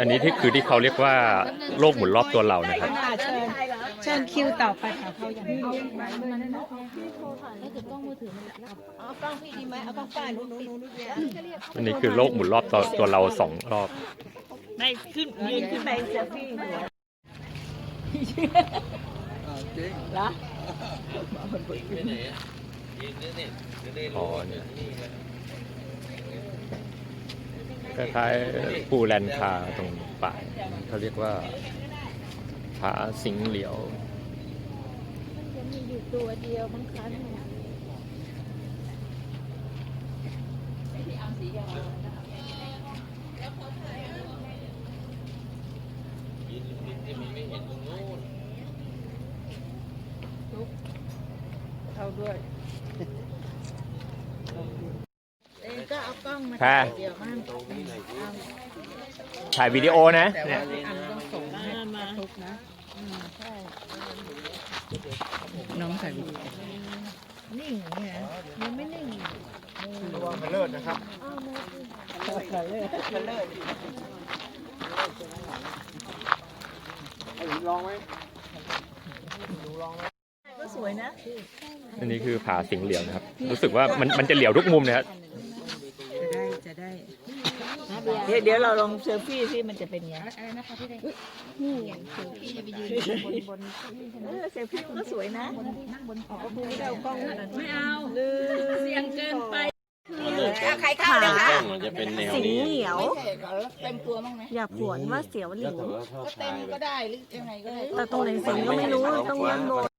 อันนี้ที่คือที่เขาเรียกว่าโลกหมุนรอบตัวเรานะครับ ค่ะเชิญเชิญคิวต่อไปค่ะเขาอย่างนี้เอากล้องพี่ดีไหมเอากล้องป้าหนูหนูหนูเนี่ยอันนี้คือโลกหมุนรอบตัวตัวเราสองรอบ ไม่ขึ้นยืนขึ้นไปเซลฟี่หัวละอ๋อเนี่ย คล้ายๆภูแลนคาตรงป่าเขาเรียกว่าผาสิงเหลียวจะมีอยู่ตัวเดียวมั้งคะเนี่ยเอาด้วย ก็เอากล้องมาค่ะเดี๋ยวมั่งถ่ายวิดีโอนะเนี่ยอันต้องส่งให้มาทุกนะใช่น้องถ่ายวิดีโอนิ่งเนี่ยยังไม่นิ่งระวังมันเลิศนะครับเลิศเลิศให้ผมลองไหมก็สวยนะ อันนี้คือผาสิงเหลียวนะครับ รู้สึกว่ามันมันจะเหลียวทุกมุมนะครับ จะได้จะได้ เดี๋ยวเดี๋ยวเราลองเซลฟี่ที่มันจะเป็นไงอะไรนะคะพี่เด็กนี่ไงคือพี่จะไปยืนบนบนเออเซลฟี่มันก็สวยนะนั่งบนขอบไม่ได้เอากล้องนะไม่เอาเสียงเกินไปใครเข้าเลยค่ะมันจะเป็นแนวสิงนี้เหนียวเต็มตัวมั้งไหมอย่าผวนว่าเสียวหลิวก็เต็มก็ได้หรือยังไงก็ได้แต่ตรงไหนสิงก็ไม่รู้ต้องยันโบน